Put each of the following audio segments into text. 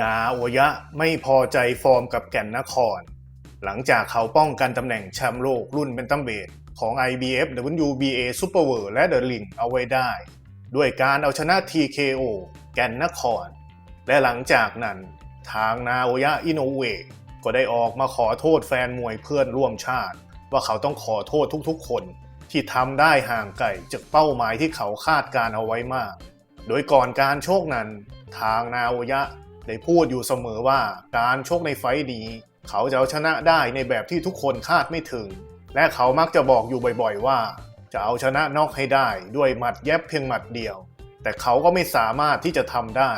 นาโอยะไม่พอใจฟอร์มกับแก่นนคร หลังจากเขาป้องกันตำแหน่งแชมป์โลกรุ่นเป็นตัมเบดของ IBF WBA Super World และ The Ring เอาไว้ได้ ด้วยการเอาชนะ TKO แก่นนคร และหลังจากนั้น ทางนาโอยะอินโนเวก็ได้ออกมาขอโทษแฟนมวยเพื่อนร่วมชาติ ว่าเขาต้องขอโทษทุกๆ คนที่ทำได้ห่างไกลจากเป้าหมายที่เขาคาดการเอาไว้มาก โดยก่อนการโชคนั้น ทางนาโอยะ ได้พูดอยู่เสมอว่าการโชคในไฟต์นี้เขาจะเอาชนะได้ในแบบที่ทุกคนคาดไม่ถึง และเขามักจะบอกอยู่บ่อยๆว่า จะเอาชนะนอกให้ได้ด้วยหมัดแยบเพียงหมัดเดียว แต่เขาก็ไม่สามารถที่จะทำได้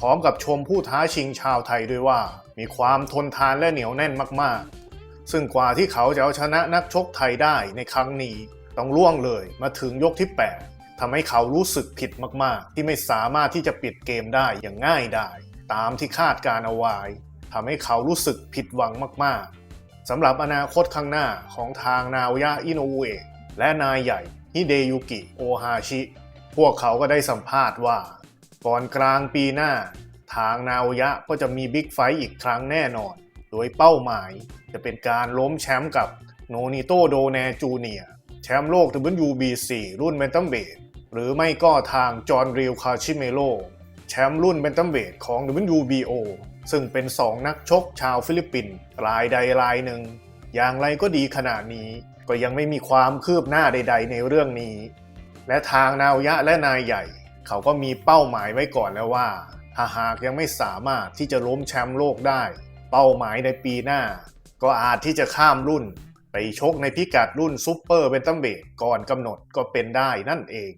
พร้อมกับชมผู้ท้าชิงชาวไทยด้วยว่า มีความทนทานและเหนียวแน่นมากๆ ซึ่งกว่าที่เขาจะเอาชนะนักชกไทยได้ในครั้งนี้ต้องล่วงเลยมาถึงยกที่ 8ทำให้เขารู้สึกผิดมากๆ ที่ไม่สามารถที่จะปิดเกมได้อย่างง่ายดาย ตามที่คาดการเอาไว้ทำให้เขารู้สึกผิดหวังมากๆสำหรับอนาคตข้างหน้าของทางนาวยะอินโนเอและนายใหญ่ฮิเดยุกิโอฮาชิ พวกเขาก็ได้สัมภาษณ์ว่า ก่อนกลางปีหน้า ทางนาวยะก็จะมีบิ๊กไฟต์อีกครั้งแน่นอน โดยเป้าหมายจะเป็นการล้มแชมป์กับโนนิโตโดแนจูเนียแชมป์โลก WBC รุ่นเบนตัมเบดหรือไม่ก็ทางจอห์นริวคาชิเมโล แชมป์รุ่นเบนตัมเบดของ WBO ซึ่งเป็น 2 นักชกชาวฟิลิปปินส์รายใดรายหนึ่ง อย่างไรก็ดีขนาดนี้ ก็ยังไม่มีความคืบหน้าใด ๆ ในเรื่องนี้ และทางนาวยะและนายใหญ่ เขาก็มีเป้าหมายไว้ก่อนแล้วว่า ถ้าหากยังไม่สามารถที่จะล้มแชมป์โลกได้ เป้าหมายในปีหน้า ก็อาจที่จะข้ามรุ่น ไปชกในพิกัดรุ่นซูเปอร์เบนตัมเบดก่อนกำหนดก็เป็นได้นั่นเอง